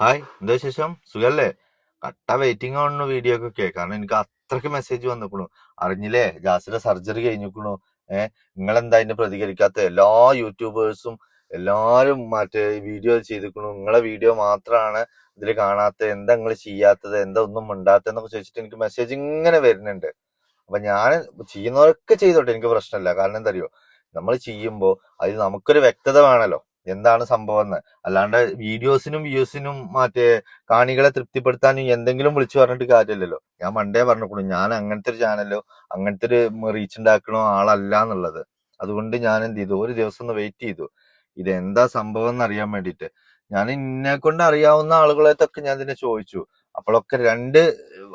Hi എന്താ വിശേഷം? സുഖല്ലേ? കട്ട വെയിറ്റിംഗ് ആണെന്ന് വീഡിയോ ഒക്കെ കാരണം എനിക്ക് അത്രയ്ക്ക് മെസ്സേജ് വന്നിക്കണു. അറിഞ്ഞില്ലേ? ജാസിന്റെ സർജറി കഴിഞ്ഞിക്കണു. ഏഹ് നിങ്ങളെന്താ അതിന് പ്രതികരിക്കാത്ത? എല്ലാ യൂട്യൂബേഴ്സും എല്ലാരും മറ്റേ വീഡിയോ ചെയ്തിക്കണു. നിങ്ങളെ വീഡിയോ മാത്രമാണ് ഇതിൽ കാണാത്തത് എന്താ നിങ്ങൾ ചെയ്യാത്തത്? എന്താ ഒന്നും ഉണ്ടാത്തതെന്നൊക്കെ ചോദിച്ചിട്ട് എനിക്ക് മെസ്സേജ് ഇങ്ങനെ വരുന്നുണ്ട്. അപ്പൊ ഞാൻ ചെയ്യുന്നവരൊക്കെ ചെയ്തോട്ടെ. എനിക്ക് പ്രശ്നമില്ല കാരണം എന്താ അറിയോ? നമ്മൾ ചെയ്യുമ്പോൾ അതിൽ നമുക്കൊരു വ്യക്തത വേണല്ലോ. എന്താണ് സംഭവം എന്ന് അല്ലാണ്ട് വീഡിയോസിനും വ്യൂസിനും മറ്റേ കാണികളെ തൃപ്തിപ്പെടുത്താനും എന്തെങ്കിലും വിളിച്ചു പറഞ്ഞിട്ട് കാര്യമില്ലല്ലോ. ഞാൻ മണ്ടേ പറഞ്ഞിട്ടുള്ളൂ ഞാൻ അങ്ങനത്തെ ഒരു ചാനലോ അങ്ങനത്തെ ഒരു റീച്ച് ഉണ്ടാക്കണോ ആളല്ല എന്നുള്ളത്. അതുകൊണ്ട് ഞാൻ എന്ത് ചെയ്തു? ഒരു ദിവസം ഒന്ന് വെയിറ്റ് ചെയ്തു. ഇത് എന്താ സംഭവം എന്ന് അറിയാൻ വേണ്ടിട്ട് ഞാൻ ഇന്നെ കൊണ്ട് അറിയാവുന്ന ആളുകളെ തൊക്കെ ഞാൻ ഇതിനെ ചോദിച്ചു. അപ്പോഴൊക്കെ രണ്ട്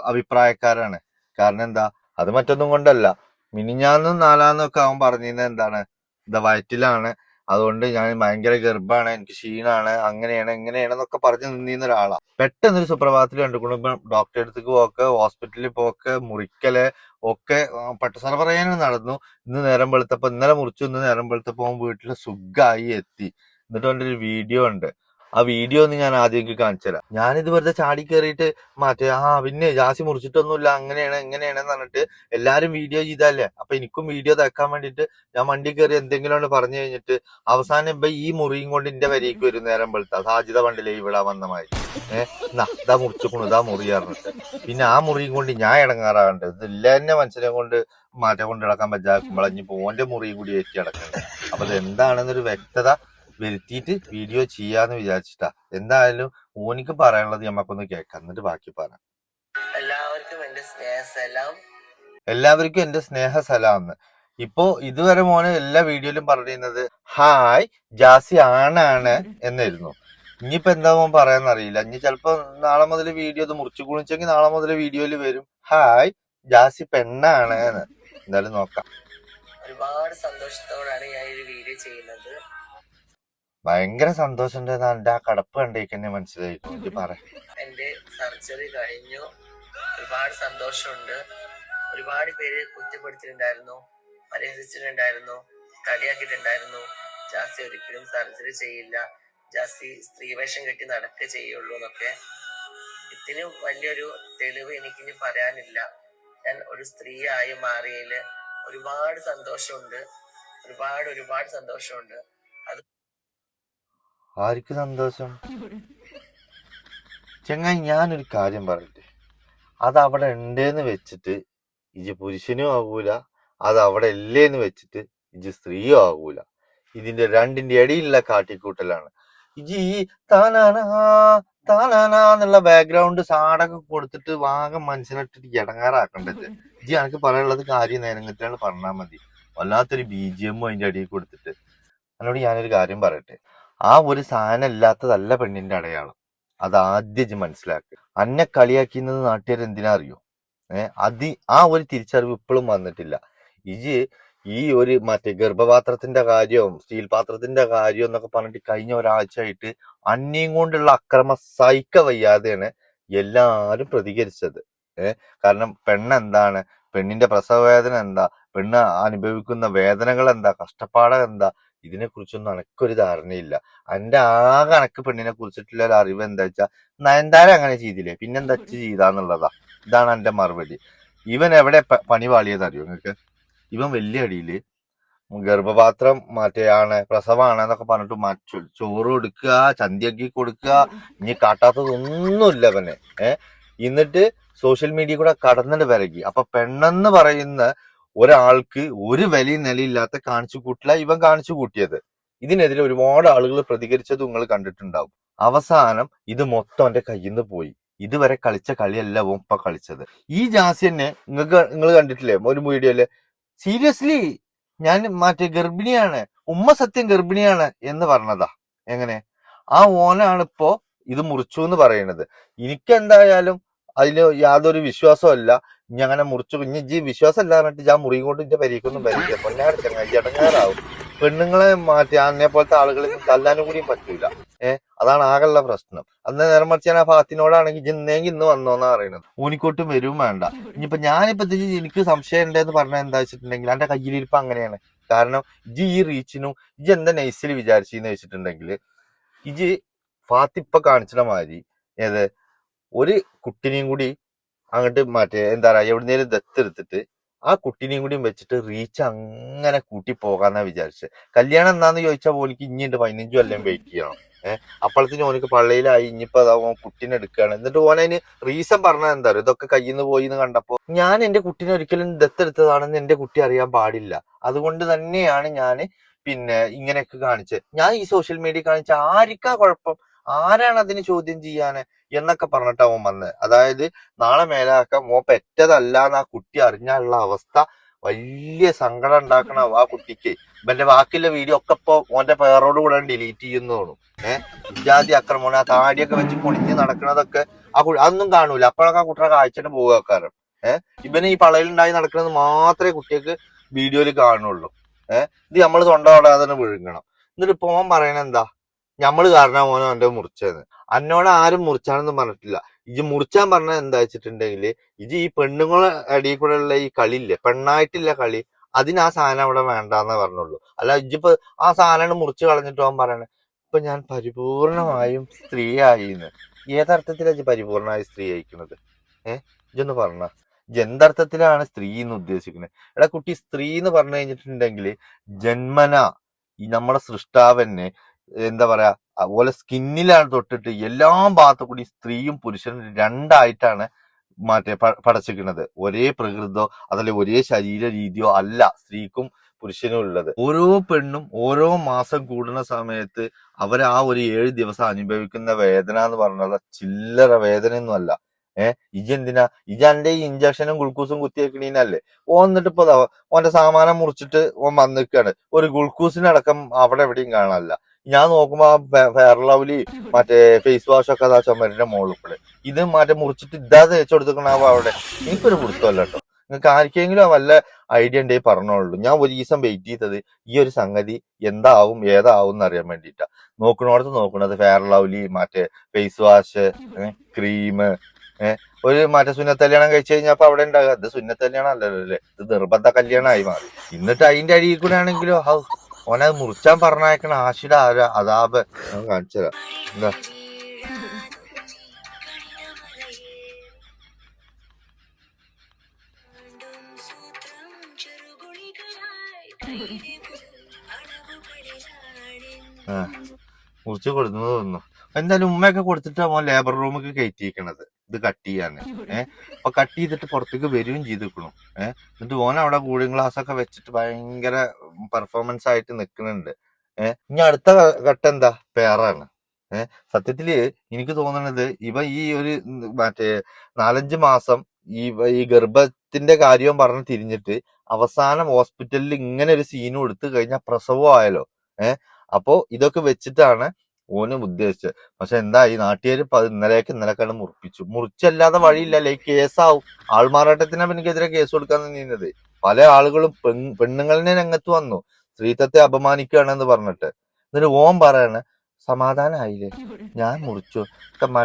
അഭിപ്രായക്കാരാണ്. കാരണം എന്താ? അത് മറ്റൊന്നും കൊണ്ടല്ല. മിനിഞ്ഞാന്നും നാലാന്നും ഒക്കെ അവൻ പറഞ്ഞിരുന്നത് എന്താണ്? ഇത് വയറ്റിലാണ്. അതുകൊണ്ട് ഞാൻ ഭയങ്കര ഗർഭാണ് എനിക്ക് ക്ഷീണാണ് അങ്ങനെയാണ് ഇങ്ങനെയാണ് എന്നൊക്കെ പറഞ്ഞു നിന്നിരുന്ന ഒരാളാ. പെട്ടെന്നൊരു സുപ്രഭാതത്തിൽ കണ്ടുകൊണ്ട് ഡോക്ടറെ അടുത്തേക്ക് പോക്ക് ഹോസ്പിറ്റലിൽ പോക്ക് മുറിക്കൽ ഒക്കെ പട്ടസാറ പറയാനും നടന്നു. ഇന്ന് നേരം വെളുത്തപ്പോ ഇന്നലെ മുറിച്ചു ഇന്ന് നേരം വെളുത്തപ്പോ വീട്ടിൽ വീട്ടിൽ സുഖമായി എത്തി. എന്നിട്ട് അവന്റെ ഒരു വീഡിയോ ഉണ്ട്. ആ വീഡിയോ ഒന്ന് ഞാൻ ആദ്യം കാണിച്ചു തരാം. ഞാനിത് വെറുതെ ചാടി കയറിയിട്ട് മാറ്റി ആ പിന്നെ ജാസി മുറിച്ചിട്ടൊന്നുമില്ല അങ്ങനെയാണ് എങ്ങനെയാണെന്ന് പറഞ്ഞിട്ട് എല്ലാരും വീഡിയോ ചെയ്താലേ അപ്പൊ എനിക്കും വീഡിയോ തേക്കാൻ വേണ്ടിയിട്ട് ഞാൻ വണ്ടി കയറി എന്തെങ്കിലും പറഞ്ഞു കഴിഞ്ഞിട്ട് അവസാനം ഇപ്പൊ ഈ മുറിയും കൊണ്ട് എന്റെ വരിക്ക് വരും നേരം വെളുത്ത സാധ്യത പണ്ടില്ലേ ഇവിടെ വന്ന മാതിരി. ഏഹ് ഇതാ മുറിച്ചുക്കണു ഇതാ മുറി പറഞ്ഞിട്ട്. പിന്നെ ആ മുറിയും കൊണ്ട് ഞാൻ ഇടങ്ങാറാകണ്ട്. ഇതില്ല എന്നെ മനുഷ്യനെ കൊണ്ട് മാറ്റം കൊണ്ട് പറ്റാ പറ്റാക്കുമ്പോൾ ഇനി ഓന്റെ മുറിയും കൂടി ഏറ്റി അടക്കണ്ടേ അപ്പൊ ഇത് എന്താണെന്നൊരു വ്യക്തത വരുത്തിയിട്ട് വീഡിയോ ചെയ്യാന്ന് വിചാരിച്ചിട്ടാ. എന്തായാലും ഓനിക്ക് പറയാനുള്ളത് നമ്മക്കൊന്ന് കേൾക്കാം. എന്നിട്ട് ബാക്കി പറയാം. എല്ലാവർക്കും എന്റെ സ്നേഹസലാം. എല്ലാവർക്കും എന്റെ സ്നേഹ സലാം ഇപ്പോ ഇതുവരെ മോനെ എല്ലാ വീഡിയോയിലും പറഞ്ഞിരുന്നത് ഹായ് ജാസി ആണാണ് എന്നായിരുന്നു. ഇനിയിപ്പോ എന്താ മോൻ പറയാന്നറിയില്ല ഇനി ചിലപ്പോ നാളെ മുതൽ വീഡിയോ ഇത് മുറിച്ചു കുളിച്ചെങ്കിൽ നാളെ മുതൽ വീഡിയോയിൽ വരും ഹായ് ജാസി പെണ്ണാണ് എന്ന്. എന്തായാലും നോക്കാം. ഒരുപാട് സന്തോഷത്തോടാണ് ഞാൻ ഈ വീഡിയോ ചെയ്യുന്നത്. ഭയങ്കര സന്തോഷം എന്റെ ആ കടപ്പ് കണ്ടേക്കന്നെ മനസ്സിലായി. എനിക്ക് പറ. എന്റെ സർജറി കഴിഞ്ഞു. ഒരുപാട് സന്തോഷമുണ്ട്. ഒരുപാട് പേര് കുറ്റപ്പെടുത്തിയിട്ടുണ്ടായിരുന്നു. പരിഹസിച്ചിട്ടുണ്ടായിരുന്നു. കളിയാക്കിയിട്ടുണ്ടായിരുന്നു ജാസി ഒരിക്കലും സർജറി ചെയ്യില്ല. ജാസി സ്ത്രീവേഷം കെട്ടി നടക്കുക ചെയ്യുള്ളൂ എന്നൊക്കെ. ഇതിന് വലിയൊരു തെളിവ് എനിക്കിനി പറയാനില്ല. ഞാൻ ഒരു സ്ത്രീയായി മാറിയതിൽ ഒരുപാട് സന്തോഷമുണ്ട്. ഒരുപാട് ഒരുപാട് സന്തോഷമുണ്ട്. ആർക്ക് സന്തോഷം. ചെങ്ങായി ഞാനൊരു കാര്യം പറയട്ടെ. അത് അവിടെ ഉണ്ടെന്ന് വെച്ചിട്ട് ഇജ് പുരുഷനും ആകൂല അത് അവിടെ ഇല്ലേന്ന് വെച്ചിട്ട് ഇജ് സ്ത്രീയും ആകൂല ഇതിന്റെ രണ്ടിന്റെ ഇടയിലുള്ള കാട്ടിക്കൂട്ടലാണ്. ഇജി താനാനാ താനാനാ എന്നുള്ള ബാക്ക്ഗ്രൗണ്ട് സാടൊക്കെ കൊടുത്തിട്ട് വാഗം മനസ്സിലിട്ടിട്ട് ഇടങ്ങാറാക്കണ്ടത്. ഇജി എനിക്ക് പറയാനുള്ളത് കാര്യം നേരങ്ങത്തിലാണ് പറഞ്ഞാൽ മതി. വല്ലാത്തൊരു ബി ജി എമ്മും അതിന്റെ അടിയിൽ കൊടുത്തിട്ട്. എന്നോട് ഞാനൊരു കാര്യം പറയട്ടെ. ആ ഒരു സാധനം ഇല്ലാത്തതല്ല പെണ്ണിന്റെ അടയാളം. അത് ആദ്യം മനസ്സിലാക്കി. മനസ്സിലാക്കുക അന്നെ കളിയാക്കുന്നത് നാട്ടുകാർ എന്തിനാ അറിയോ? ഏഹ് അത് ആ ഒരു തിരിച്ചറിവ് ഇപ്പോഴും വന്നിട്ടില്ല. ഇജ് ഈ ഒരു മറ്റേ ഗർഭപാത്രത്തിന്റെ കാര്യവും സ്റ്റീൽ പാത്രത്തിന്റെ കാര്യവും എന്നൊക്കെ പറഞ്ഞിട്ട് കഴിഞ്ഞ ഒരാഴ്ചയായിട്ട് അന്യം കൊണ്ടുള്ള അക്രമ സഹിക്ക വയ്യാതെയാണ് എല്ലാരും പ്രതികരിച്ചത്. ഏഹ് കാരണം പെണ്ണെന്താണ് പെണ്ണിന്റെ പ്രസവ വേദന എന്താ? പെണ്ണ് അനുഭവിക്കുന്ന വേദനകൾ എന്താ? കഷ്ടപ്പാട് എന്താ? ഇതിനെ കുറിച്ചൊന്നും എനക്കൊരു ധാരണയില്ല. എന്റെ ആകെ കണക്ക് പെണ്ണിനെ കുറിച്ചിട്ടുള്ള ഒരു അറിവ് എന്താ വെച്ചാ നയൻതാര അങ്ങനെ ചെയ്തില്ലേ? പിന്നെന്താ വെച്ച് ചെയ്താന്നുള്ളതാ. ഇതാണ് എന്റെ മറുപടി. ഇവൻ എവിടെ പണി പാളിയത് അറിയോ നിങ്ങക്ക് ഇവൻ വലിയ അടിയിൽ ഗർഭപാത്രം മറ്റേയാണ് പ്രസവമാണ് എന്നൊക്കെ പറഞ്ഞിട്ട് മറ്റു ചോറ് കൊടുക്കുക ചന്തിയാക്കി കൊടുക്കുക. ഇനി കാട്ടാത്തതൊന്നുമില്ല പിന്നെ ഏഹ് എന്നിട്ട് സോഷ്യൽ മീഡിയ കൂടെ കടന്നിട്ട് വിരകി അപ്പൊ പെണ്ണെന്ന് പറയുന്ന ഒരാൾക്ക് ഒരു വലിയ നിലയില്ലാത്ത കാണിച്ചു കൂട്ടില്ല ഇവൻ കാണിച്ചു കൂട്ടിയത്. ഇതിനെതിരെ ഒരുപാട് ആളുകൾ പ്രതികരിച്ചത് നിങ്ങൾ കണ്ടിട്ടുണ്ടാവും. അവസാനം ഇത് മൊത്തം എന്റെ കയ്യിൽ നിന്ന് പോയി. ഇതുവരെ കളിച്ച കളിയല്ല ഓൻ കളിച്ചത്. ഈ ജാസ്യനെ നിങ്ങൾക്ക് നിങ്ങൾ കണ്ടിട്ടില്ലേ? ഒരു വീഡിയോയിൽ സീരിയസ്ലി ഞാൻ മറ്റേ ഗർഭിണിയാണ്. ഉമ്മ സത്യം ഗർഭിണിയാണ് എന്ന് പറഞ്ഞതാ. എങ്ങനെ? ആ ഓനാണിപ്പോ ഇത് മുറിച്ചു എന്ന് പറയുന്നത് എനിക്ക് എന്തായാലും അതിൽ യാതൊരു വിശ്വാസമല്ല ഇനി അങ്ങനെ മുറിച്ചു ഇനി വിശ്വാസം ഇല്ല ഞാൻ മുറിയും കൊണ്ട് ഇന്റെ പരിക്കൊന്നും പരിക്കുക പൊന്നാട് ചങ്ങായി ചടങ്ങാറാവും പെണ്ണുങ്ങളെ മാറ്റി അന്നെ പോലത്തെ ആളുകളെ തല്ലാനും കൂടി പറ്റൂല. ഏഹ് അതാണ് ആകെയുള്ള പ്രശ്നം. അന്ന് നേരം മറിച്ച് ഞാൻ ആ ഫാത്തിനോടാണെങ്കിൽ ഇന്നെങ്കിൽ ഇന്ന് വന്നോന്നാ പറയുന്നത് ഊനിക്കോട്ടും വരും വേണ്ട. ഇനിയിപ്പൊ ഞാനിപ്പോ എനിക്ക് സംശയം ഉണ്ടെന്ന് പറഞ്ഞാൽ എന്താ വെച്ചിട്ടുണ്ടെങ്കിൽ എന്റെ കയ്യിലിരിപ്പ് അങ്ങനെയാണ്. കാരണം ഇജ് ഈ റീച്ചിനും ഇജ് എന്താ നൈസിൽ വിചാരിച്ചെന്ന് വെച്ചിട്ടുണ്ടെങ്കിൽ ഇജ് ഫാത്തിപ്പ കാണിച്ചിട മാതിരി ഏത് ഒരു കുട്ടിനെയും കൂടി അങ്ങോട്ട് മറ്റേ എന്താ പറയാ എവിടുന്നേലും ദത്തെടുത്തിട്ട് ആ കുട്ടിനെയും കൂടി വെച്ചിട്ട് റീച്ച് അങ്ങനെ കൂട്ടി പോകാന്നാ വിചാരിച്ചത് കല്യാണം എന്നാന്ന് ചോദിച്ചാൽ പോലിക്ക് ഇനിയുണ്ട് പതിനഞ്ചു കൊല്ലം വെയിറ്റ് ചെയ്യണം. ഏഹ് അപ്പോഴത്തേനും ഓനക്ക് പള്ളിയിലായി ഇനിയിപ്പോ അതാ ഓൻ കുട്ടീനെ എടുക്കുകയാണ് എന്നിട്ട് ഓനതിന് റീസൺ പറഞ്ഞാൽ എന്താ പറയുക ഇതൊക്കെ കയ്യിൽ നിന്ന് പോയി എന്ന് കണ്ടപ്പോ ഞാൻ എന്റെ കുട്ടീനെ ഒരിക്കലും ദത്തെടുത്തതാണെന്ന് എന്റെ കുട്ടി അറിയാൻ പാടില്ല. അതുകൊണ്ട് തന്നെയാണ് ഞാൻ പിന്നെ ഇങ്ങനെയൊക്കെ കാണിച്ചത്. ഞാൻ ഈ സോഷ്യൽ മീഡിയ കാണിച്ച ആർക്കാ കുഴപ്പം? ആരാണ് അതിന് ചോദ്യം ചെയ്യാന്? എന്നൊക്കെ പറഞ്ഞിട്ട് അവൻ വന്നത് അതായത് നാളെ മേലാക്കാൻ മോ പെറ്റതല്ല എന്ന് ആ കുട്ടി അറിഞ്ഞാലുള്ള അവസ്ഥ വലിയ സങ്കടം ഉണ്ടാക്കണ ആ കുട്ടിക്ക്. ഇവന്റെ ബാക്കിയുള്ള വീഡിയോ ഒക്കെ ഇപ്പൊ ഓന്റെ പേരോട് കൂടെ ഡിലീറ്റ് ചെയ്യുന്നു തോന്നും ഏഹ് ജാതി ആക്രമണം ആ താടിയൊക്കെ വെച്ച് പൊളിഞ്ഞ് നടക്കണതൊക്കെ ആ അതൊന്നും കാണൂല. അപ്പോഴൊക്കെ ആ കുട്ടിയുടെ കാഴ്ചയുടെ പോകാക്കാരം ഏഹ് ഇവന് ഈ പളയിലുണ്ടായി നടക്കുന്നത് മാത്രമേ കുട്ടിക്ക് വീഡിയോയിൽ കാണുള്ളൂ. ഏഹ് ഇത് നമ്മൾ തൊണ്ട വിഴുങ്ങണം. എന്നിട്ട് ഇപ്പൊ ഓൻ പറയണ എന്താ ഞമ്മൾ കാരണം മോനെ അവന്റെ മുറിച്ചതെന്ന് അന്നോട് ആരും മുറിച്ചാണെന്ന് പറഞ്ഞിട്ടില്ല. ഇജ് മുറിച്ചാൻ പറഞ്ഞ എന്താ വെച്ചിട്ടുണ്ടെങ്കിൽ ഇജ് ഈ പെണ്ണുങ്ങളെ അടിയിൽ കൂടെ ഉള്ള ഈ കളിയില്ലേ പെണ്ണായിട്ടില്ല കളി അതിന് ആ സാധനം അവിടെ വേണ്ടെന്ന് പറഞ്ഞുള്ളൂ. അല്ല ഇജിപ്പോ ആ സാധനം മുറിച്ച് കളഞ്ഞിട്ട് പറയണേ ഇപ്പൊ ഞാൻ പരിപൂർണമായും സ്ത്രീ ഏതർത്ഥത്തിലാണ് ഏതർത്ഥത്തിലാ ഇജ് പരിപൂർണമായി സ്ത്രീ അയക്കുന്നത് ഏഹ് ഇജൊന്ന് പറഞ്ഞ. ജന്തർത്ഥത്തിലാണ് സ്ത്രീ എന്ന് ഉദ്ദേശിക്കുന്നത് എടാ കുട്ടി സ്ത്രീ എന്ന് പറഞ്ഞു കഴിഞ്ഞിട്ടുണ്ടെങ്കിൽ ജന്മന ഈ നമ്മുടെ സൃഷ്ടാവന്നെ എന്താ പറയാ അതുപോലെ സ്കിന്നിലാണ് തൊട്ടിട്ട് എല്ലാ ഭാഗത്തു കൂടി സ്ത്രീയും പുരുഷനും രണ്ടായിട്ടാണ് മറ്റേ പടച്ചിരിക്കുന്നത്. ഒരേ പ്രകൃതോ അതല്ലെ ഒരേ ശരീര രീതിയോ അല്ല സ്ത്രീക്കും പുരുഷനും ഉള്ളത്. ഓരോ പെണ്ണും ഓരോ മാസം കൂടുന്ന സമയത്ത് അവർ ആ ഒരു ഏഴ് ദിവസം അനുഭവിക്കുന്ന വേദന എന്ന് പറഞ്ഞാൽ ചില്ലറ വേദനയൊന്നും അല്ല. ഏഹ് ഇജെന്തിനാ ഇജന്റെ ഈ ഇഞ്ചക്ഷനും ഗ്ലൂക്കോസും കുത്തിയേക്കണീനല്ലേ ഓ എന്നിട്ട് ഇപ്പൊ ഓന്റെ സാമാനം മുറിച്ചിട്ട് ഓൻ വന്നിക്കാണ്. ഒരു ഗ്ലൂക്കോസിനടക്കം അവിടെ എവിടെയും കാണാനില്ല. ഞാൻ നോക്കുമ്പോ ഫെയർ ലവ്ലി മറ്റേ ഫേസ് വാഷ് ഒക്കെ അതാ ചുമരിന്റെ മുകളിൽ ഇത് മറ്റേ മുറിച്ചിട്ട് ഇതാ തേച്ച് കൊടുത്തിക്കണാവോ അവിടെ. എനിക്കൊരു പിടുത്തമല്ല കേട്ടോ. നിങ്ങൾക്ക് ആർക്കെങ്കിലും വല്ല ഐഡിയ ഉണ്ടെങ്കിൽ പറഞ്ഞോളൂ. ഞാൻ ഒരു ദിവസം വെയിറ്റ് ചെയ്തത് ഈ ഒരു സംഗതി എന്താവും ഏതാവും എന്ന് അറിയാൻ വേണ്ടിയിട്ടാ. നോക്കണോടത്ത് നോക്കണത് ഫെയർ ലവ്ലി മറ്റേ ഫേസ് വാഷ് ക്രീം ഒരു മറ്റേ സുന്നത്ത് കല്യാണം കഴിച്ചു കഴിഞ്ഞപ്പോ അവിടെ ഉണ്ടാകുക ഇത് സുന്നത്ത് കല്യാണം അല്ലല്ലോ അല്ലേ? ഇത് നിർബന്ധ കല്യാണമായി മാറി. എന്നിട്ട് അതിന്റെ അടിയിൽ കൂടെ ആണെങ്കിലോ? ഹൗ. ഓനത് മുറിച്ചാൻ പറഞ്ഞയക്കണ ആശിട ആരാ അതാപ് ഞാൻ കാണിച്ചുതരാം. എന്താ? മുറിച്ച് കൊടുക്കുന്നത് തോന്നുന്നു എന്തായാലും ഉമ്മയൊക്കെ കൊടുത്തിട്ടാ മോൻ ലേബർ റൂമൊക്കെ കയറ്റിയിരിക്കണത് ഇത് കട്ട് ചെയ്യാന്ന്. ഏഹ്? അപ്പൊ കട്ട് ചെയ്തിട്ട് പുറത്തേക്ക് വരികയും ചെയ്തിരിക്കണു. ഏഹ്? എന്നിട്ട് ഓൻ അവിടെ കൂളിംഗ് ഗ്ലാസ് ഒക്കെ വെച്ചിട്ട് ഭയങ്കര പെർഫോമൻസ് ആയിട്ട് നിൽക്കുന്നുണ്ട് ഏഹ്? ഇനി അടുത്ത ഘട്ടം എന്താ? പേറാണ് ഏഹ്? സത്യത്തിൽ എനിക്ക് തോന്നണത് ഇവ ഈ ഒരു മറ്റേ നാലഞ്ച് മാസം ഈ ഈ ഗർഭത്തിന്റെ കാര്യവും പറഞ്ഞ് തിരിഞ്ഞിട്ട് അവസാനം ഹോസ്പിറ്റലിൽ ഇങ്ങനെ ഒരു സീനും എടുത്തു കഴിഞ്ഞാൽ പ്രസവം ആയല്ലോ. ഏഹ്? അപ്പോ ഇതൊക്കെ വെച്ചിട്ടാണ് ഓനും ഉദ്ദേശിച്ചത്. പക്ഷെ എന്താ ഈ നാട്ടുകാർ ഇന്നലേക്ക് ഇന്നലെക്കാണ് മുറിപ്പിച്ചു. മുറിച്ചല്ലാതെ വഴിയില്ലല്ലേ ഈ കേസാവും. ആൾമാറാട്ടത്തിനാ എനിക്കെതിരെ കേസ് കൊടുക്കാൻ നീങ്ങുന്നത് പല ആളുകളും പെൺ പെണ്ണുങ്ങളിനെ രംഗത്ത് വന്നു. സ്ത്രീത്വത്തെ അപമാനിക്കുകയാണെന്ന് പറഞ്ഞിട്ട്. എന്നിട്ട് ഓൻ പറയാണ് സമാധാനമായില്ലേ ഞാൻ മുറിച്ചു.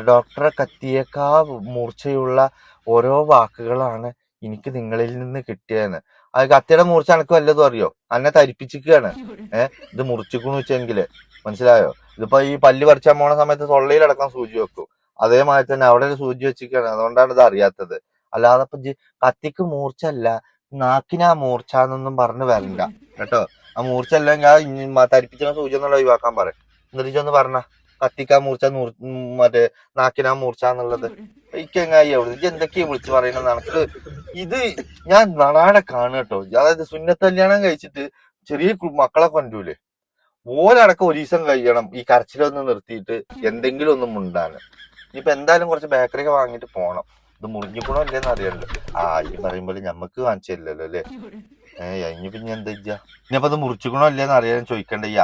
ഡോക്ടറെ കത്തിയേക്കാ മൂർച്ചയുള്ള ഓരോ വാക്കുകളാണ് എനിക്ക് നിങ്ങളിൽ നിന്ന് കിട്ടിയതെന്ന്. അത് കത്തിയുടെ മൂർച്ച എനിക്ക് വല്ലതും അറിയോ? അന്നെ തരിപ്പിച്ചിരിക്കുകയാണ്. ഏഹ് ഇത് മുറിച്ചിക്കുന്നു വെച്ചെങ്കിൽ. മനസ്സിലായോ? ഇതിപ്പോ ഈ പല്ല് പറിച്ചാൻ പോണ സമയത്ത് തൊള്ളയിലടക്കം സൂചി വെക്കും. അതേമാതിരി തന്നെ അവിടെ ഒരു സൂചി വെച്ചിരിക്കുകയാണ്. അതുകൊണ്ടാണ് ഇത് അറിയാത്തത്. അല്ലാതെ ഇപ്പൊ കത്തിക്ക് മൂർച്ചല്ല നാക്കിനാ മൂർച്ച എന്നൊന്നും പറഞ്ഞു വരണ്ട. കേട്ടോ? ആ മൂർച്ച അല്ലെങ്കിൽ തരിപ്പിച്ചിന സൂചി എന്നുള്ള ഒഴിവാക്കാൻ പറയും. എന്നിട്ട് ഒന്ന് പറഞ്ഞ കത്തിക്കാ മൂർച്ച മറ്റേ നാക്കിനാ മൂർച്ച എന്നുള്ളത്. ഇക്കെങ്ങായി എവിടെ ഇത് എന്തൊക്കെയാ വിളിച്ചു പറയുന്നത് എനിക്ക് ഇത് ഞാൻ നടാടെ കാണുക കേട്ടോ. അതായത് സുന്നത്ത് കല്യാണം കഴിച്ചിട്ട് ചെറിയ മക്കളെ കൊണ്ടൂലേ. ഓലടക്കം ഒരു ദിവസം കഴിയണം. ഈ കരച്ചിലൊന്ന് നിർത്തിയിട്ട് എന്തെങ്കിലും ഒന്നും ഉണ്ടാണ് ഇനിയിപ്പോ എന്തായാലും കുറച്ച് ബേക്കറി ഒക്കെ വാങ്ങിയിട്ട് പോണം. ഇത് മുറിഞ്ഞിക്കണോ അല്ലേന്ന് അറിയണ്ടല്ലോ. ആ ഈ പറയുമ്പോൾ ഞമ്മക്ക് വാങ്ങിച്ചല്ലോ അല്ലേ? ഏഹ് ഇനി പിന്നെ എന്താ ഇജ്ജ ഇനിയപ്പോ അത് മുറിച്ചിക്കണോ അല്ലേന്ന് അറിയാൻ ചോദിക്കേണ്ട ഈ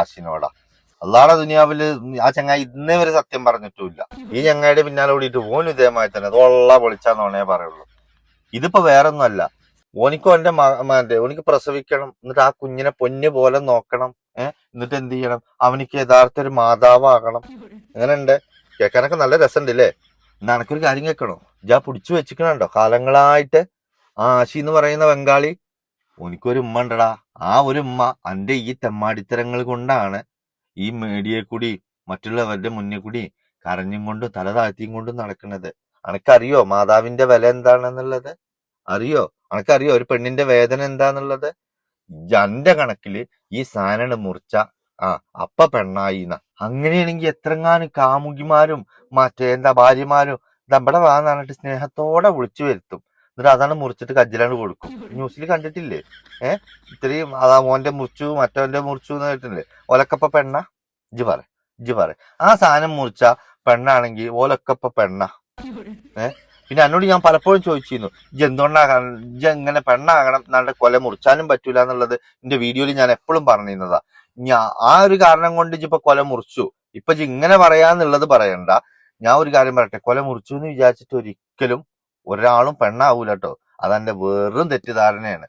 ആശിനോടാ. അള്ളാടെ ദുനിയാവിൽ ആ ചങ്ങായി ഇന്നേ വരെ സത്യം പറഞ്ഞിട്ടുമില്ല. ഈ ചങ്ങായിയുടെ പിന്നാലെ ഓടിയിട്ട് പോലും ഇതേമായി തന്നെ. തൊള്ള പൊളിച്ചാന്നോണേ പറയുള്ളൂ. ഇതിപ്പോ വേറൊന്നുമല്ല. ഓനിക്ക് എന്റെ മ- മറ്റേ ഓനിക്ക് പ്രസവിക്കണം. എന്നിട്ട് ആ കുഞ്ഞിനെ പൊന്ന് പോലെ നോക്കണം. ഏഹ് എന്നിട്ട് എന്ത് ചെയ്യണം? അവനിക്ക് യഥാർത്ഥ ഒരു മാതാവാകണം. അങ്ങനെയുണ്ട് കേൾക്കാനൊക്കെ നല്ല രസമുണ്ട് അല്ലേ എന്നാ എനക്കൊരു കാര്യം കേൾക്കണോ? ഞാൻ പിടിച്ചു വെച്ചിക്കണോ കാലങ്ങളായിട്ട് ആശി എന്ന് പറയുന്ന ബംഗാളി? ഓനിക്കൊരു ഉമ്മ ഉണ്ടടാ. ആ ഒരു ഉമ്മ അന്റെ ഈ തെമ്മാടിത്തരങ്ങൾ കൊണ്ടാണ് ഈ മീഡിയയിൽ കൂടി മറ്റുള്ളവരുടെ മുന്നിൽ കൂടി കരഞ്ഞും കൊണ്ടും തല താഴ്ത്തിയും കൊണ്ടും നടക്കുന്നത്. അനക്കറിയോ മാതാവിന്റെ വില എന്താണെന്നുള്ളത്? അറിയോ? അനക്കറിയോ ഒരു പെണ്ണിന്റെ വേദന എന്താന്നുള്ളത്? എന്റെ കണക്കിൽ ഈ സാധനം മുറിച്ച ആ അപ്പ പെണ്ണായിന്ന. അങ്ങനെയാണെങ്കിൽ എത്രങ്ങാനും കാമുകിമാരും മറ്റേ എന്താ ഭാര്യമാരും നമ്മുടെ വാന്ന് പറഞ്ഞിട്ട് സ്നേഹത്തോടെ വിളിച്ചു വരുത്തും. എന്നിട്ട് അതാണ് മുറിച്ചിട്ട് കജ്ജിലാണ് കൊടുക്കും. ന്യൂസിൽ കണ്ടിട്ടില്ലേ? ഏഹ് ഇത്രയും അതാ മോന്റെ മുറിച്ചു മറ്റവന്റെ മുറിച്ചു എന്ന് കേട്ടില്ലേ ഒലക്കപ്പ പെണ്ണ? ഇജ്ജ് പറ ഇജ്ജ് പറ. ആ സാധനം മുറിച്ച പെണ്ണാണെങ്കിൽ ഓലക്കപ്പ പെണ്ണ. ഏഹ് പിന്നെ എന്നോട് ഞാൻ പലപ്പോഴും ചോദിച്ചിരുന്നു ഇജ് എന്തുകൊണ്ടാകണം ഇജ് എങ്ങനെ പെണ്ണാകണം? നല്ല കൊല മുറിച്ചാലും പറ്റൂല എന്നുള്ളത് എന്റെ വീഡിയോയിൽ ഞാൻ എപ്പോഴും പറഞ്ഞിരുന്നതാ. ഞാ ആ ഒരു കാരണം കൊണ്ട് ഇജ് ഇപ്പൊ കൊല മുറിച്ചു. ഇപ്പൊ ഇങ്ങനെ പറയാന്നുള്ളത് പറയണ്ട. ഞാൻ ഒരു കാര്യം പറയട്ടെ കൊല മുറിച്ചു എന്ന് വിചാരിച്ചിട്ട് ഒരിക്കലും ഒരാളും പെണ്ണാവൂല കേട്ടോ അതെന്റെ വെറും തെറ്റിദ്ധാരണയാണ്.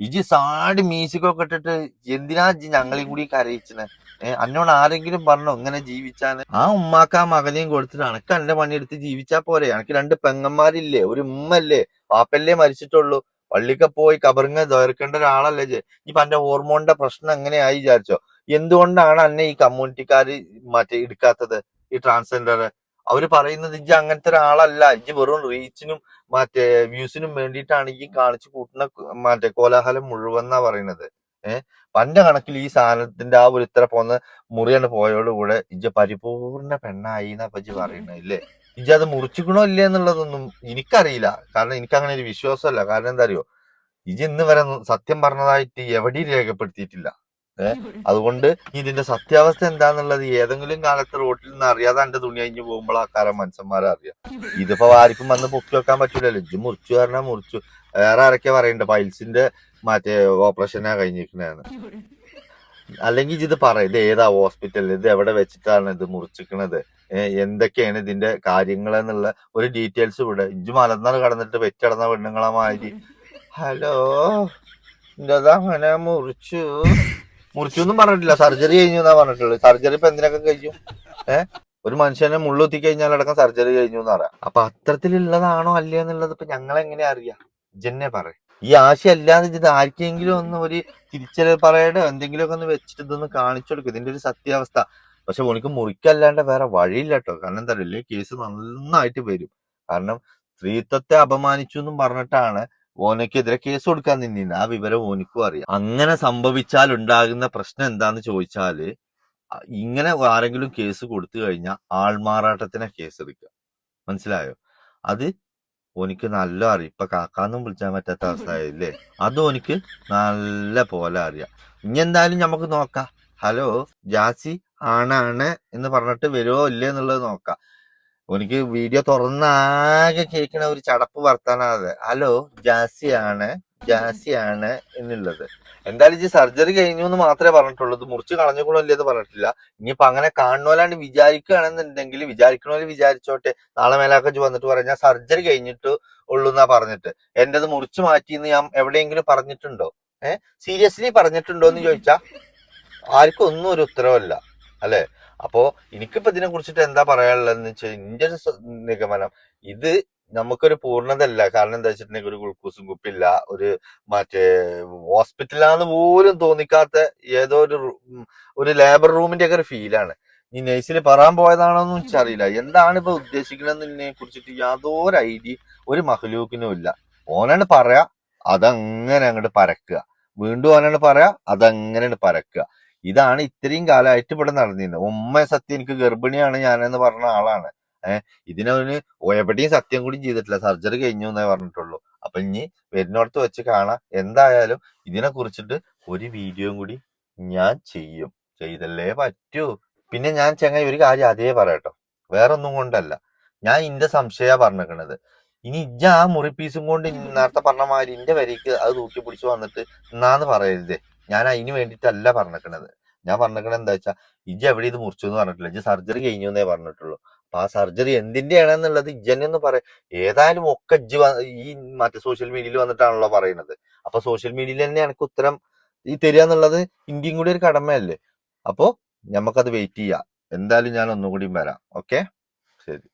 ഇജി സാടി മ്യൂസിക്കൊക്കെ ഇട്ടിട്ട് എന്തിനാ ഇജ് ഞങ്ങളെയും കൂടി കരയിച്ചത് ഏഹ് അന്നോട് ആരെങ്കിലും പറഞ്ഞോ ഇങ്ങനെ ജീവിച്ചാൽ ആ ഉമ്മാക്ക് ആ മകനെയും കൊടുത്തിട്ട് അനക്ക് എന്റെ പണിയെടുത്ത് ജീവിച്ചാ പോരെ. എനിക്ക് രണ്ട് പെങ്ങന്മാരില്ലേ ഒരു ഉമ്മല്ലേ പാപ്പല്ലേ മരിച്ചിട്ടുള്ളൂ. പള്ളിക്ക് പോയി കബറിങ്ങ തീർക്കേണ്ട ഒരാളല്ലേ ഇപ്പൊ എന്റെ ഹോർമോണിന്റെ പ്രശ്നം എങ്ങനെയായി വിചാരിച്ചോ? എന്തുകൊണ്ടാണ് അന്നെ ഈ കമ്മ്യൂണിറ്റിക്കാര് മറ്റേ എടുക്കാത്തത് ഈ ട്രാൻസ്ജെൻഡർ അവർ പറയുന്നത് ഇജ്ജ് അങ്ങനത്തെ ഒരാളല്ല ഇജ്ജ് വെറും റീച്ചിനും മറ്റേ വ്യൂസിനും വേണ്ടിയിട്ടാണ് ഈ കാണിച്ചു കൂട്ടുന്ന മറ്റേ കോലാഹലം മുഴുവൻ എന്നാ പറയുന്നത്. ഏഹ് പന്റെ കണക്കിൽ ഈ സാധനത്തിന്റെ ആ ഒരു ഇത്ര പോന്ന് മുറിയാണ് പോയോടുകൂടെ ഇജ്ജ പരിപൂർണ പെണ്ണായി എന്നാ പറ്റി പറയുന്നത് ഇല്ലേ? ഇജ്ജ് അത് മുറിച്ചിക്കണോ ഇല്ലേ എന്നുള്ളതൊന്നും എനിക്കറിയില്ല. കാരണം എനിക്ക് അങ്ങനെ ഒരു വിശ്വാസമല്ല. കാരണം എന്താ അറിയോ ഇജ്ജ് ഇന്ന് വരെ സത്യം പറഞ്ഞതായിട്ട് എവിടെയും രേഖപ്പെടുത്തിയിട്ടില്ല. ഏഹ് അതുകൊണ്ട് ഇതിന്റെ സത്യാവസ്ഥ എന്താന്നുള്ളത് ഏതെങ്കിലും കാലത്ത് റോട്ടിൽ നിന്ന് അറിയാതെ എന്റെ തുണി കഴിഞ്ഞ് പോകുമ്പോൾ ആൾക്കാരെ കാരം മനുഷ്യന്മാരെ അറിയാം. ഇതിപ്പോ ആർക്കും വന്ന് പൊക്കി വെക്കാൻ പറ്റൂലല്ലോ. ഇജ്ജ് മുറിച്ചു കാരണം മുറിച്ചു. വേറെ ആരൊക്കെ പറയണ്ട? പൈൽസിന്റെ മറ്റേ ഓപ്പറേഷനാ കഴിഞ്ഞിരിക്കണേന്ന് അല്ലെങ്കിൽ ഇത് പറ ഇത് ഏതാ ഹോസ്പിറ്റൽ? ഇത് എവിടെ വെച്ചിട്ടാണ് ഇത് മുറിച്ചിക്കണത് എന്തൊക്കെയാണ് ഇതിന്റെ കാര്യങ്ങൾ എന്നുള്ള ഒരു ഡീറ്റെയിൽസ് ഇവിടെ. ഇഞ്ച് മലന്നാൾ കടന്നിട്ട് വെച്ചടന്ന പെണ്ണുങ്ങളെ മാതിരി. ഹലോ അങ്ങനെ മുറിച്ചു? മുറിച്ചു എന്നും പറഞ്ഞിട്ടില്ല. സർജറി കഴിഞ്ഞു എന്നാ പറഞ്ഞിട്ടുള്ളത്. സർജറി ഇപ്പൊ എന്തിനൊക്കെ കഴിഞ്ഞു ഏഹ് ഒരു മനുഷ്യനെ മുള്ളുത്തി കഴിഞ്ഞാൽ അടക്കം സർജറി കഴിഞ്ഞു എന്ന് പറയാം. അപ്പൊ അത്തരത്തിലുള്ളതാണോ അല്ലേ എന്നുള്ളത് ഇപ്പൊ ഞങ്ങൾ എങ്ങനെ അറിയാം ജന്നെ പറ ഈ ആശയം അല്ലാതെ ഇത് ആർക്കെങ്കിലും ഒന്ന് ഒരു തിരിച്ചറിയൽ പറയടോ എന്തെങ്കിലുമൊക്കെ ഒന്ന് വെച്ചിട്ട് ഇതൊന്ന് കാണിച്ചു കൊടുക്കും. ഇതിന്റെ ഒരു സത്യാവസ്ഥ. പക്ഷെ ഉനക്ക് മുറിക്കല്ലാണ്ട് വേറെ വഴിയില്ല കേട്ടോ. കാരണം എന്താ പറയുക കേസ് നന്നായിട്ട് വരും. കാരണം സ്ത്രീത്വത്തെ അപമാനിച്ചു എന്നും പറഞ്ഞിട്ടാണ് ഓനക്കെതിരെ കേസ് കൊടുക്കാൻ നിന്നിന് ആ വിവരം ഓനിക്കും അറിയാം. അങ്ങനെ സംഭവിച്ചാൽ ഉണ്ടാകുന്ന പ്രശ്നം എന്താന്ന് ചോദിച്ചാൽ ഇങ്ങനെ ആരെങ്കിലും കേസ് കൊടുത്തു കഴിഞ്ഞാൽ ആൾമാറാട്ടത്തിനെ കേസ് എടുക്കുക. മനസ്സിലായോ? അത് ഓനിക്ക് നല്ല അറിയാം. ഇപ്പൊ കാക്കാന്നും വിളിച്ചാൻ പറ്റാത്ത അവസ്ഥയായില്ലേ? അത് ഓനിക്ക് നല്ല പോലെ അറിയാം. ഇനി എന്തായാലും നമുക്ക് നോക്കാം. ഹലോ ജാസി ആണാണ് എന്ന് പറഞ്ഞിട്ട് വരുമോ ഇല്ലേ എന്നുള്ളത് നോക്കാം. എനിക്ക് വീഡിയോ തുറന്നാകെ കേൾക്കണ ഒരു ചടപ്പ് വർത്താനാതെ ഹലോ ജാസിയാണ് ജാസിയാണ് എന്നുള്ളത്. എന്തായാലും ഈ സർജറി കഴിഞ്ഞു എന്ന് മാത്രമേ പറഞ്ഞിട്ടുള്ളൂ. ഇത് മുറിച്ച് കളഞ്ഞുകൂടല്ലേ എന്ന് പറഞ്ഞിട്ടില്ല. ഇനിയിപ്പോ അങ്ങനെ കാണുന്നോലാണ്ട് വിചാരിക്കുകയാണെന്നുണ്ടെങ്കിൽ വിചാരിക്കണോൽ വിചാരിച്ചോട്ടെ. നാളെ മേലാക്കച്ച് വന്നിട്ട് പറഞ്ഞാൽ സർജറി കഴിഞ്ഞിട്ട് ഉള്ളൂ എന്നാ പറഞ്ഞിട്ട്. എന്റേത് മുറിച്ച് മാറ്റിയെന്ന് ഞാൻ എവിടെയെങ്കിലും പറഞ്ഞിട്ടുണ്ടോ? ഏഹ് സീരിയസ്ലി പറഞ്ഞിട്ടുണ്ടോ എന്ന് ചോദിച്ചാ ആർക്കും ഒന്നും ഒരു ഉത്തരവല്ല. അല്ലെ? അപ്പോ എനിക്കിപ്പോ ഇതിനെ കുറിച്ചിട്ട് എന്താ പറയാനുള്ളതെന്ന് വെച്ചാൽ ഒരു നിഗമനം. ഇത് നമുക്കൊരു പൂർണതല്ല കാരണം എന്താ വെച്ചിട്ടുണ്ടെങ്കിൽ ഒരു ഗ്ലൂക്കോസും കുപ്പില്ല ഒരു മറ്റേ ഹോസ്പിറ്റലാന്ന് പോലും തോന്നിക്കാത്ത ഏതോ ഒരു ഒരു ലേബർ റൂമിന്റെ ഒക്കെ ഒരു ഫീലാണ് ഈ നഴ്സിൽ പറയാൻ പോയതാണോന്നും എനിക്കറിയില്ല എന്താണ് ഇപ്പൊ ഉദ്ദേശിക്കണമെന്നതിനെ കുറിച്ചിട്ട് യാതൊരു ഐഡിയ ഒരു മഹലൂക്കിനും ഇല്ല. ഓനാണ് പറയാ അതങ്ങനെ അങ്ങോട്ട് പരക്കുക. വീണ്ടും ഓനാണ് പറയാ അതങ്ങനെ പരക്കുക. ഇതാണ് ഇത്രയും കാലമായിട്ട് ഇവിടെ നടന്നിരുന്നത്. ഉമ്മ സത്യം എനിക്ക് ഗർഭിണിയാണ് ഞാനെന്ന് പറഞ്ഞ ആളാണ്. ഏഹ് ഇതിനവന് എവിടെയും സത്യം കൂടി ചെയ്തിട്ടില്ല. സർജറി കഴിഞ്ഞു എന്നേ പറഞ്ഞിട്ടുള്ളൂ. അപ്പൊ ഇനി വരുന്നിടത്ത് വെച്ച് കാണാം. എന്തായാലും ഇതിനെ കുറിച്ചിട്ട് ഒരു വീഡിയോയും കൂടി ഞാൻ ചെയ്യും. ചെയ്തല്ലേ പറ്റൂ. പിന്നെ ഞാൻ ചങ്ങായി ഒരു കാര്യം അതേ പറയട്ടോ. വേറൊന്നും കൊണ്ടല്ല. ഞാൻ ഇന്റെ സംശയ പറഞ്ഞിരിക്കണത്. ഇനി ഇജ്ജ ആ മുറി പീസും കൊണ്ട് നേരത്തെ പറഞ്ഞ മാതിരി ഇന്റെ വരയ്ക്ക് അത് തൂക്കി പിടിച്ചു വന്നിട്ട് എന്നാന്ന് പറയരുതേ. ഞാൻ അതിന് വേണ്ടിയിട്ടല്ല പറഞ്ഞിരിക്കണത്. ഞാൻ പറഞ്ഞിരിക്കണത് എന്താ വെച്ചാ ഇജ്ജ് എവിടെ ഇത് മുറിച്ചു എന്ന് പറഞ്ഞിട്ടില്ല. ഇജ്ജ് സർജറി കഴിഞ്ഞു എന്നേ പറഞ്ഞിട്ടുള്ളൂ. ആ സർജറി എന്തിന്റെയാണെന്നുള്ളത് ഇജ്ജനെന്ന് പറയാം ഏതായാലും ഒക്കെ ഇജ്ജ് ഈ മറ്റേ സോഷ്യൽ മീഡിയയിൽ വന്നിട്ടാണല്ലോ പറയുന്നത് അപ്പൊ സോഷ്യൽ മീഡിയയിൽ തന്നെ എനിക്ക് ഉത്തരം ഈ തരിക എന്നുള്ളത് ഇന്ത്യയും കൂടി ഒരു കടമയല്ലേ? അപ്പോ നമുക്കത് വെയിറ്റ് ചെയ്യാം. എന്തായാലും ഞാൻ ഒന്നുകൂടി വരാം. ഓക്കെ ശരി.